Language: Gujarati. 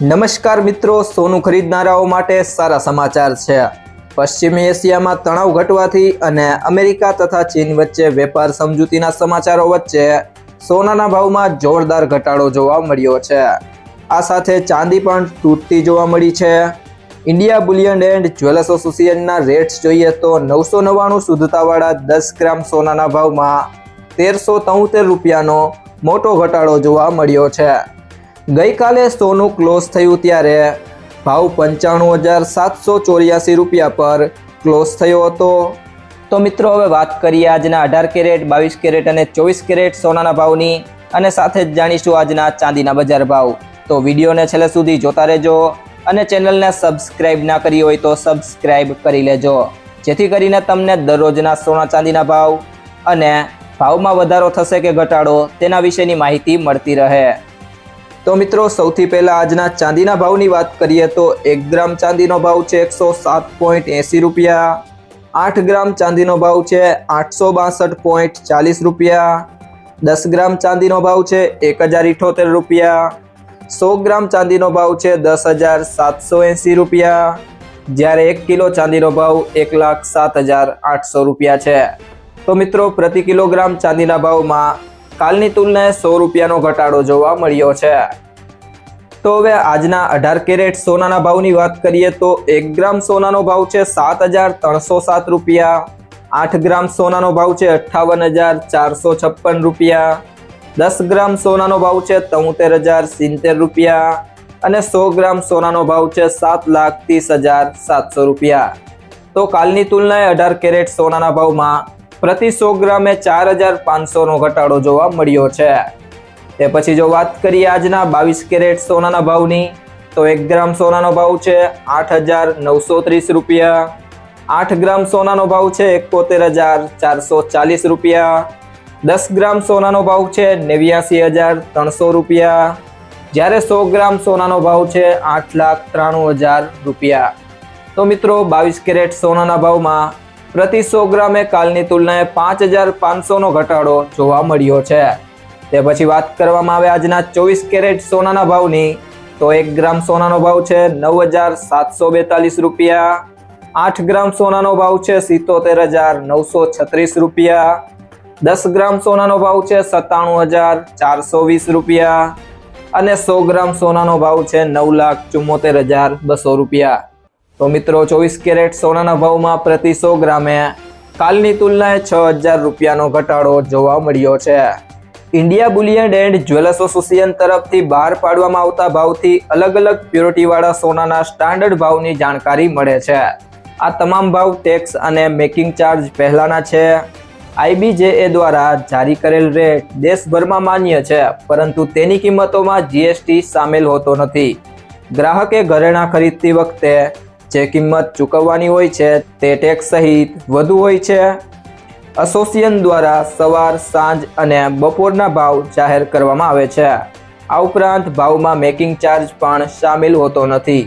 નમસ્કાર મિત્રો, સોનું ખરીદનારાઓ માટે સારા સમાચાર છે. પશ્ચિમી એશિયામાં તણાવ ઘટવાથી અને અમેરિકા તથા ચીન વચ્ચે વેપાર સમજૂતીના સમાચારો વચ્ચે સોનાના ભાવમાં જોરદાર ઘટાડો જોવા મળ્યો છે. આ સાથે ચાંદી પણ તૂટતી જોવા મળી છે. ઇન્ડિયા બુલિયન એન્ડ જ્વેલર્સ એસોસિએશનના રેટ્સ જોઈએ તો નવસો નવ્વાણું શુદ્ધતાવાળા દસ ગ્રામ સોનાના ભાવમાં તેરસો તોતેર રૂપિયાનો મોટો ઘટાડો જોવા મળ્યો છે. ગઈકાલે સોનું ક્લોઝ થયું ત્યારે ભાવ પંચાણું હજાર સાતસો ચોર્યાસી રૂપિયા પર ક્લોઝ થયો હતો. તો મિત્રો, હવે વાત કરીએ આજના અઢાર કેરેટ, બાવીસ કેરેટ અને ચોવીસ કેરેટ સોનાના ભાવની અને સાથે જ જાણીશું આજના ચાંદીના બજાર ભાવ. તો વિડીયોને છેલ્લે સુધી જોતા રહેજો અને ચેનલને સબસ્ક્રાઇબ ના કરી હોય તો સબસ્ક્રાઇબ કરી લેજો. જેથી કરીને તમને દરરોજના સોના ચાંદીના ભાવ અને ભાવમાં વધારો થશે કે ઘટાડો તેના વિશેની માહિતી મળતી રહે. તો મિત્રો, સૌથી પહેલા આજના ચાંદીના ભાવની વાત કરીએ તો એક ગ્રામ ચાંદીનો ભાવ છે એકસો સાત પોઈન્ટ એંસી રૂપિયા, આઠ ગ્રામ ચાંદીનો ભાવ છે આઠસો બાસઠ પોઈન્ટ ચાલીસ રૂપિયા, દસ ગ્રામ ચાંદીનો ભાવ છે એક હજાર ઇઠોતેર રૂપિયા, સો ગ્રામ ચાંદીનો ભાવ છે દસ હજાર સાતસો એંસી રૂપિયા, જ્યારે એક કિલો ચાંદીનો ભાવ એક લાખ સાત હજાર આઠસો રૂપિયા છે. તો મિત્રો, પ્રતિ કિલોગ્રામ ચાંદીના ભાવમાં કાલની તુલનાએ સો રૂપિયાનો ઘટાડો જોવા મળ્યો છે. તો હવે આજના અઢાર કેરેટ સોનાના ભાવની વાત કરીએ તો એક ગ્રામ સોનાનો ભાવ છે સાત હજાર ત્રણસો સાત રૂપિયા, આઠ ગ્રામ સોનાનો ભાવ છે અઠ્ઠાવન હજાર ચારસો છપ્પન રૂપિયા, દસ ગ્રામ સોનાનો ભાવ છે તોતેર હજાર સિત્તેર રૂપિયા અને સો ગ્રામ સોનાનો ભાવ છે સાત લાખ ત્રીસ હજાર સાતસો રૂપિયા. તો કાલની તુલનાએ અઢાર કેરેટ સોનાના ભાવમાં પ્રતિ સો ગ્રામે ચાર હજાર પાંચસોનો ઘટાડો જોવા મળ્યો છે. તે પછી જો વાત કરીએ આજના બાવીસ કેરેટ સોનાના ભાવની, તો એક ગ્રામ સોનાનો ભાવ છે આઠ હજાર નવસો ત્રીસ રૂપિયા. આઠ ગ્રામ સોનાનો ભાવ છે એકોતેર હજાર ચારસો ચાલીસ રૂપિયા. દસ ગ્રામ સોનાનો ભાવ છે નેવ્યાસી હજાર ત્રણસો રૂપિયા. જ્યારે સો ગ્રામ સોનાનો ભાવ છે આઠ લાખ ત્રાણું હજાર રૂપિયા. તો મિત્રો, બાવીસ કેરેટ સોનાના ભાવમાં પ્રતિ સો ગ્રામે કાલની તુલનાએ પાંચ હજાર પાંચસોનો ઘટાડો જોવા મળ્યો છે. તે પછી વાત કરવામાં આવે આજના ચોવીસ કેરેટ સોનાના ભાવની, તો એક ગ્રામ સોનાનો ભાવ છે નવ હજાર સાતસો બેતાલીસ રૂપિયા, આઠ ગ્રામ સોનાનો ભાવ છે સિત્તોતેર હજાર નવસો છત્રીસ રૂપિયા, દસ ગ્રામ સોનાનો ભાવ છે સત્તાણું હજાર ચારસો વીસ રૂપિયા અને સો ગ્રામ સોનાનો ભાવ છે નવ લાખ ચુમ્મોતેર હજાર બસો રૂપિયા. તો મિત્રો, ચોવીસ કેરેટ સોનાના ભાવમાં પ્રતિ સો ગ્રામે કાલની તુલનાએ છ હજાર રૂપિયાનો ઘટાડો જોવા મળ્યો છે. India bullion and jewellers association તરફથી બહાર પાડવામાં આવતા ભાવથી અલગ અલગ પ્યોરિટીવાળા સોનાના સ્ટાન્ડર્ડ ભાવની જાણકારી મળે છે. આ તમામ ભાવ ટેક્સ અને મેકિંગ ચાર્જ પહેલાંના છે. આઈબીજેએ દ્વારા જારી કરેલ રેટ દેશભરમાં માન્ય છે, પરંતુ તેની કિંમતોમાં જીએસટી સામેલ હોતો નથી. ગ્રાહકે ઘરેણાં ખરીદતી વખતે જે કિંમત ચૂકવવાની હોય છે તે ટેક્સ સહિત વધુ હોય છે. એસોસિએશન દ્વારા સવાર, સાંજ અને બપોરના ભાવ જાહેર કરવામાં આવે છે. આ ઉપરાંત ભાવમાં મેકિંગ ચાર્જ પણ સામેલ હોતો નથી.